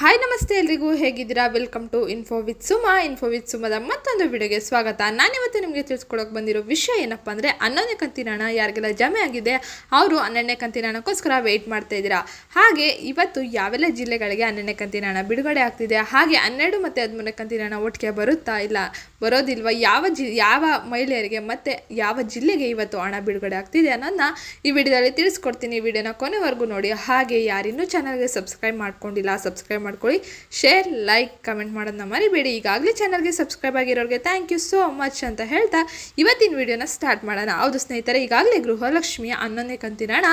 Hi ನಮಸ್ತೆ ಎಲ್ರಿಗೂ. ಹೇಗಿದ್ದೀರಾ? Welcome to info with Suma info with ಸುಮದ ಮತ್ತೊಂದು ವಿಡಿಯೋಗೆ ಸ್ವಾಗತ. ನಾನಿವತ್ತು ನಿಮಗೆ ತಿಳಿಸ್ಕೊಡೋಕೆ ಬಂದಿರೋ ವಿಷಯ ಏನಪ್ಪ ಅಂದರೆ, ಹನ್ನೊಂದನೇ ಕಂತಿನ ಹಣ ಯಾರಿಗೆಲ್ಲ ಜಮೆ ಆಗಿದೆ, ಅವರು ಹನ್ನೆರಡನೇ ಕಂತಿನ ಹಣಕ್ಕೋಸ್ಕರ ವೆಯ್ಟ್ ಮಾಡ್ತಾ ಇದ್ದೀರಾ. ಹಾಗೆ ಇವತ್ತು ಯಾವೆಲ್ಲ ಜಿಲ್ಲೆಗಳಿಗೆ ಹನ್ನೆರಡನೇ ಕಂತಿನ ಹಣ ಬಿಡುಗಡೆ ಆಗ್ತಿದೆ, ಹಾಗೆ ಹನ್ನೆರಡು ಮತ್ತು ಹದಿಮೂರನೇ ಕಂತಿನ ಹಣ ಒಟ್ಟಿಗೆ ಬರುತ್ತಾ ಇಲ್ಲ, ಬರೋದಿಲ್ವ? ಯಾವ ಜಿ, ಯಾವ ಮಹಿಳೆಯರಿಗೆ ಮತ್ತು ಯಾವ ಜಿಲ್ಲೆಗೆ ಇವತ್ತು ಹಣ ಬಿಡುಗಡೆ ಆಗ್ತಿದೆ ಅನ್ನೋದನ್ನ ಈ ವಿಡಿಯೋದಲ್ಲಿ ತಿಳಿಸ್ಕೊಡ್ತೀನಿ. ಈ ವಿಡಿಯೋನ ಕೊನೆವರೆಗೂ ನೋಡಿ. ಹಾಗೆ ಯಾರಿನ್ನೂ ಚಾನಲ್ಗೆ ಸಬ್ಸ್ಕ್ರೈಬ್ ಮಾಡ್ಕೊಂಡಿಲ್ಲ ಸಬ್ಸ್ಕ್ರೈಬ್ ಮಾಡ್ಕೊಳ್ಳಿ. ಶೇರ್ ಲೈಕ್ ಕಮೆಂಟ್ ಮಾಡೋದನ್ನ ಮರಿಬೇಡಿ. ಈಗಾಗಲೇ ಚಾನಲ್ಗೆ ಸಬ್ಸ್ಕ್ರೈಬ್ ಆಗಿರೋರಿಗೆ ಥ್ಯಾಂಕ್ ಯು ಸೋ ಮಚ್ ಅಂತ ಹೇಳ್ತಾ ಇವತ್ತಿನ ವಿಡಿಯೋನ ಸ್ಟಾರ್ಟ್ ಮಾಡೋಣ. ಹೌದು ಸ್ನೇಹಿತರೆ, ಈಗಾಗಲೇ ಗೃಹಲಕ್ಷ್ಮಿಯ ಹನ್ನೊಂದನೇ ಕಂತಿನ ಹಣ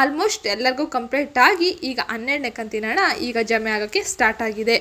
ಆಲ್ಮೋಸ್ಟ್ ಎಲ್ಲರಿಗೂ ಕಂಪ್ಲೀಟ್ ಆಗಿ ಈಗ ಹನ್ನೆರಡನೇ ಕಂತಿನ ಹಣ ಈಗ ಜಮೆ ಆಗೋಕ್ಕೆ ಸ್ಟಾರ್ಟ್ ಆಗಿದೆ.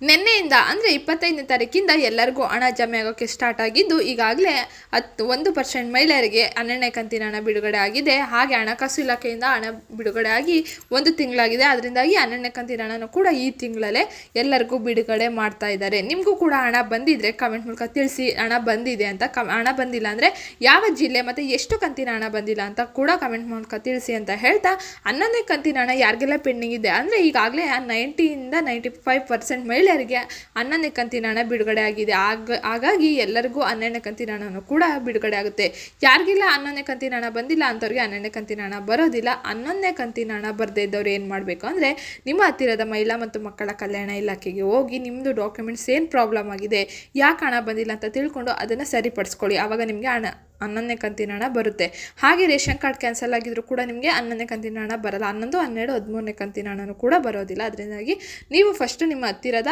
ನಿನ್ನೆಯಿಂದ, ಅಂದರೆ ಇಪ್ಪತ್ತೈದನೇ ತಾರೀಕಿಂದ ಎಲ್ಲರಿಗೂ ಹಣ ಜಮೆ ಆಗೋಕ್ಕೆ ಸ್ಟಾರ್ಟ್ ಆಗಿದ್ದು, ಈಗಾಗಲೇ ಹತ್ತು, ಒಂದು ಪರ್ಸೆಂಟ್ ಮಹಿಳೆಯರಿಗೆ ಹನ್ನೆರಡನೇ ಕಂತಿನ ಹಣ ಬಿಡುಗಡೆ ಆಗಿದೆ. ಹಾಗೆ ಹಣಕಾಸು ಇಲಾಖೆಯಿಂದ ಹಣ ಬಿಡುಗಡೆ ಆಗಿ ಒಂದು ತಿಂಗಳಾಗಿದೆ. ಅದರಿಂದಾಗಿ ಹನ್ನೆರಡನೇ ಕಂತಿನ ಹಣನೂ ಕೂಡ ಈ ತಿಂಗಳಲ್ಲೇ ಎಲ್ಲರಿಗೂ ಬಿಡುಗಡೆ ಮಾಡ್ತಾ ಇದ್ದಾರೆ. ನಿಮಗೂ ಕೂಡ ಹಣ ಬಂದಿದ್ದರೆ ಕಮೆಂಟ್ ಮೂಲಕ ತಿಳಿಸಿ. ಹಣ ಬಂದಿದೆ ಅಂತ ಕಮ್, ಹಣ ಬಂದಿಲ್ಲ ಅಂದರೆ ಯಾವ ಜಿಲ್ಲೆ ಮತ್ತು ಎಷ್ಟು ಕಂತಿನ ಹಣ ಬಂದಿಲ್ಲ ಅಂತ ಕೂಡ ಕಮೆಂಟ್ ಮೂಲಕ ತಿಳಿಸಿ ಅಂತ ಹೇಳ್ತಾ, ಹನ್ನೊಂದನೇ ಕಂತಿನ ಹಣ ಯಾರಿಗೆಲ್ಲ ಪೆಂಡಿಂಗ್ ಇದೆ? ಅಂದರೆ ಈಗಾಗಲೇ ನೈಂಟಿಯಿಂದ ನೈಂಟಿ ಫೈವ್ ಪರ್ಸೆಂಟ್ ಮಹಿಳೆಯರಿಗೆ ಹನ್ನೊಂದನೇ ಕಂತಿನ ಹಣ ಬಿಡುಗಡೆ ಆಗಿದೆ. ಆಗ, ಹಾಗಾಗಿ ಎಲ್ಲರಿಗೂ ಹನ್ನೆರಡನೇ ಕಂತಿನ ಹಣನೂ ಕೂಡ ಬಿಡುಗಡೆ ಆಗುತ್ತೆ. ಯಾರಿಗಿಲ್ಲ ಹನ್ನೊಂದನೇ ಕಂತಿನ ಹಣ ಬಂದಿಲ್ಲ ಅಂಥವ್ರಿಗೆ ಹನ್ನೆರಡನೇ ಕಂತಿನ ಹಣ ಬರೋದಿಲ್ಲ. ಹನ್ನೊಂದನೇ ಕಂತಿನ ಹಣ ಬರದೇ ಇದ್ದವ್ರು ಏನು ಮಾಡಬೇಕು ಅಂದರೆ ನಿಮ್ಮ ಹತ್ತಿರದ ಮಹಿಳಾ ಮತ್ತು ಮಕ್ಕಳ ಕಲ್ಯಾಣ ಇಲಾಖೆಗೆ ಹೋಗಿ ನಿಮ್ಮದು ಡಾಕ್ಯುಮೆಂಟ್ಸ್ ಏನು ಪ್ರಾಬ್ಲಮ್ ಆಗಿದೆ, ಯಾಕೆ ಹಣ ಬಂದಿಲ್ಲ ಅಂತ ತಿಳ್ಕೊಂಡು ಅದನ್ನು ಸರಿಪಡಿಸ್ಕೊಳ್ಳಿ. ಆವಾಗ ನಿಮಗೆ ಹಣ ಹನ್ನೊಂದನೇ ಕಂತಿನ ಹಣ ಬರುತ್ತೆ. ಹಾಗೆ ರೇಷನ್ ಕಾರ್ಡ್ ಕ್ಯಾನ್ಸಲ್ ಆಗಿದ್ರು ಕೂಡ ನಿಮಗೆ ಹನ್ನೊಂದನೇ ಕಂತಿನ ಹಣ ಬರಲ್ಲ. ಹನ್ನೊಂದು, ಹನ್ನೆರಡು, ಹದಿಮೂರನೇ ಕಂತಿನ ಹಣನೂ ಕೂಡ ಬರೋದಿಲ್ಲ. ಅದರಿಂದಾಗಿ ನೀವು ಫಸ್ಟ್ ನಿಮ್ಮ ಹತ್ತಿರದ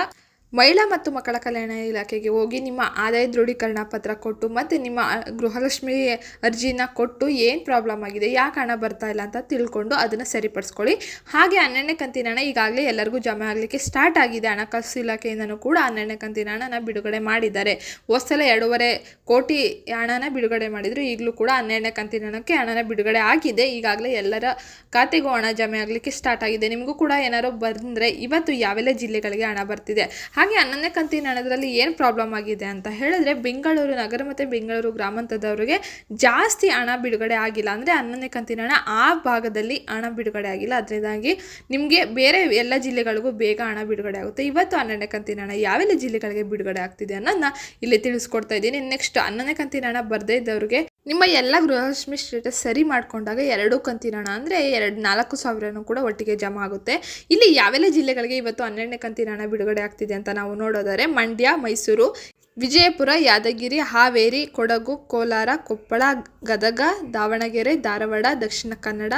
ಮಹಿಳಾ ಮತ್ತು ಮಕ್ಕಳ ಕಲ್ಯಾಣ ಇಲಾಖೆಗೆ ಹೋಗಿ ನಿಮ್ಮ ಆದಾಯ ದೃಢೀಕರಣ ಪತ್ರ ಕೊಟ್ಟು ಮತ್ತು ನಿಮ್ಮ ಗೃಹಲಕ್ಷ್ಮಿ ಅರ್ಜಿನ ಕೊಟ್ಟು ಏನು ಪ್ರಾಬ್ಲಮ್ ಆಗಿದೆ, ಯಾಕೆ ಹಣ ಬರ್ತಾ ಇಲ್ಲ ಅಂತ ತಿಳ್ಕೊಂಡು ಅದನ್ನು ಸರಿಪಡಿಸ್ಕೊಳ್ಳಿ. ಹಾಗೆ ಹನ್ನೆರಡನೇ ಕಂತಿನ ಹಣ ಈಗಾಗಲೇ ಎಲ್ಲರಿಗೂ ಜಮೆ ಆಗಲಿಕ್ಕೆ ಸ್ಟಾರ್ಟ್ ಆಗಿದೆ. ಹಣಕಾಸು ಇಲಾಖೆಯಿಂದನೂ ಕೂಡ ಹನ್ನೆರಡನೇ ಕಂತಿನ ಹಣನ ಬಿಡುಗಡೆ ಮಾಡಿದ್ದಾರೆ. ಹೋದ್ಸಲ ಎರಡೂವರೆ ಕೋಟಿ ಹಣನ ಬಿಡುಗಡೆ ಮಾಡಿದರು. ಈಗಲೂ ಕೂಡ ಹನ್ನೆರಡನೇ ಕಂತಿನ ಹಣಕ್ಕೆ ಹಣನ ಬಿಡುಗಡೆ ಆಗಿದೆ. ಈಗಾಗಲೇ ಎಲ್ಲರ ಖಾತೆಗೂ ಹಣ ಜಮೆ ಆಗಲಿಕ್ಕೆ ಸ್ಟಾರ್ಟ್ ಆಗಿದೆ. ನಿಮಗೂ ಕೂಡ ಏನಾರು ಬಂದರೆ ಇವತ್ತು ಯಾವೆಲ್ಲ ಜಿಲ್ಲೆಗಳಿಗೆ ಹಣ ಬರ್ತಿದೆ? ಹಾಗೆ ಹನ್ನೊಂದನೇ ಕಂತಿನ ಹಣದಲ್ಲಿ ಏನು ಪ್ರಾಬ್ಲಮ್ ಆಗಿದೆ ಅಂತ ಹೇಳಿದ್ರೆ ಬೆಂಗಳೂರು ನಗರ ಮತ್ತು ಬೆಂಗಳೂರು ಗ್ರಾಮಾಂತರದವರಿಗೆ ಜಾಸ್ತಿ ಹಣ ಬಿಡುಗಡೆ ಆಗಿಲ್ಲ. ಅಂದರೆ ಹನ್ನೊಂದನೇ ಕಂತಿನ ಹಣ ಆ ಭಾಗದಲ್ಲಿ ಹಣ ಬಿಡುಗಡೆ ಆಗಿಲ್ಲ. ಅದರಿಂದಾಗಿ ನಿಮಗೆ ಬೇರೆ ಎಲ್ಲ ಜಿಲ್ಲೆಗಳಿಗೂ ಬೇಗ ಹಣ ಬಿಡುಗಡೆ ಆಗುತ್ತೆ. ಇವತ್ತು ಹನ್ನೊಂದನೇ ಕಂತಿನ ಹಣ ಯಾವೆಲ್ಲ ಜಿಲ್ಲೆಗಳಿಗೆ ಬಿಡುಗಡೆ ಆಗ್ತಿದೆ ಅನ್ನೋದನ್ನ ಇಲ್ಲಿ ತಿಳಿಸ್ಕೊಡ್ತಾ ಇದ್ದೀನಿ. ನೆಕ್ಸ್ಟ್ ಹನ್ನೊಂದನೇ ಕಂತಿನ ಹಣ ಬರದೇ ಇದ್ದವ್ರಿಗೆ ನಿಮ್ಮ ಎಲ್ಲ ಗೃಹಲಕ್ಷ್ಮಿ ಸ್ಟೇಟಸ್ ಸರಿ ಮಾಡಿಕೊಂಡಾಗ ಎರಡು ಕಂತಿನ ಹಣ ಅಂದರೆ ಎರಡು ನಾಲ್ಕು ಸಾವಿರನೂ ಕೂಡ ಒಟ್ಟಿಗೆ ಜಮಾ ಆಗುತ್ತೆ. ಇಲ್ಲಿ ಯಾವೆಲ್ಲ ಜಿಲ್ಲೆಗಳಿಗೆ ಇವತ್ತು ಹನ್ನೆರಡನೇ ಕಂತಿನ ಹಣ ಬಿಡುಗಡೆ ಆಗ್ತಿದೆ ಅಂತ ನಾವು ನೋಡೋದಾದರೆ ಮಂಡ್ಯ, ಮೈಸೂರು, ವಿಜಯಪುರ, ಯಾದಗಿರಿ, ಹಾವೇರಿ, ಕೊಡಗು, ಕೋಲಾರ, ಕೊಪ್ಪಳ, ಗದಗ, ದಾವಣಗೆರೆ, ಧಾರವಾಡ, ದಕ್ಷಿಣ ಕನ್ನಡ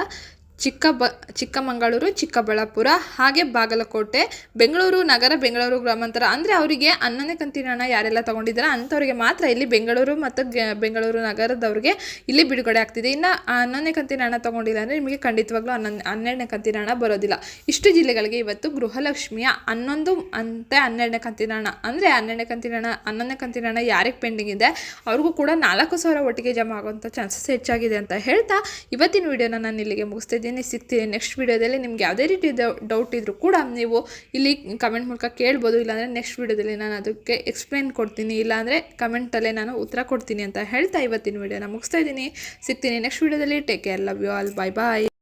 ಚಿಕ್ಕ ಬ ಚಿಕ್ಕಮಗಳೂರು, ಚಿಕ್ಕಬಳ್ಳಾಪುರ, ಹಾಗೆ ಬಾಗಲಕೋಟೆ, ಬೆಂಗಳೂರು ನಗರ, ಬೆಂಗಳೂರು ಗ್ರಾಮಾಂತರ. ಅಂದರೆ ಅವರಿಗೆ ಹನ್ನೊಂದನೇ ಕಂತಿನ ಹಣ ಯಾರೆಲ್ಲ ತೊಗೊಂಡಿದ್ದಾರೆ ಅಂಥವ್ರಿಗೆ ಮಾತ್ರ ಇಲ್ಲಿ ಬೆಂಗಳೂರು ಮತ್ತು ಬೆಂಗಳೂರು ನಗರದವ್ರಿಗೆ ಇಲ್ಲಿ ಬಿಡುಗಡೆ ಆಗ್ತಿದೆ. ಇನ್ನು ಹನ್ನೊಂದನೇ ಕಂತಿನ ಹಣ ತೊಗೊಂಡಿಲ್ಲ ಅಂದರೆ ನಿಮಗೆ ಖಂಡಿತವಾಗ್ಲೂ ಹನ್ನೊಂದು ಹನ್ನೆರಡನೇ ಕಂತಿನ ಹಣ ಬರೋದಿಲ್ಲ. ಇಷ್ಟು ಜಿಲ್ಲೆಗಳಿಗೆ ಇವತ್ತು ಗೃಹಲಕ್ಷ್ಮಿಯ ಹನ್ನೊಂದು ಅಂತೆ ಹನ್ನೆರಡನೇ ಕಂತಿನ ಹಣ. ಅಂದರೆ ಹನ್ನೆರಡನೇ ಕಂತಿನ ಹಣ, ಹನ್ನೊಂದನೇ ಕಂತಿನ ಹಣ ಯಾರಿಗೆ ಪೆಂಡಿಂಗ್ ಇದೆ? ಅವ್ರಿಗೂ ಕೂಡ ನಾಲ್ಕು ಸಾವಿರ ಒಟ್ಟಿಗೆ ಜಮಾ ಆಗುವಂಥ ಚಾನ್ಸಸ್ ಹೆಚ್ಚಾಗಿದೆ ಅಂತ ಹೇಳ್ತಾ ಇವತ್ತಿನ ವಿಡಿಯೋನ ನಾನು ಇಲ್ಲಿಗೆ ಮುಗಿಸ್ತಾ ಇದ್ದೀನಿ ಸಿಗ್ತೀನಿ ನೆಕ್ಸ್ಟ್ ವೀಡಿಯೋದಲ್ಲಿ ನಿಮ್ಗೆ ಯಾವುದೇ ರೀತಿ ಡೌಟ್ ಇದ್ದರೂ ಕೂಡ ನೀವು ಇಲ್ಲಿ ಕಮೆಂಟ್ ಮೂಲಕ ಕೇಳ್ಬೋದು. ಇಲ್ಲಾಂದರೆ ನೆಕ್ಸ್ಟ್ ವಿಡಿಯೋದಲ್ಲಿ ನಾನು ಅದಕ್ಕೆ ಎಕ್ಸ್ಪ್ಲೇನ್ ಕೊಡ್ತೀನಿ. ಇಲ್ಲಾಂದರೆ ಕಮೆಂಟಲ್ಲೇ ನಾನು ಉತ್ತರ ಕೊಡ್ತೀನಿ ಅಂತ ಹೇಳ್ತಾ ಇವತ್ತಿನ ವೀಡಿಯೋನ ಮುಗಿಸ್ತಾ ಇದ್ದೀನಿ. ಸಿಗ್ತೀನಿ ನೆಕ್ಸ್ಟ್ ವಿಡಿಯೋದಲ್ಲಿ. Take care love you all bye bye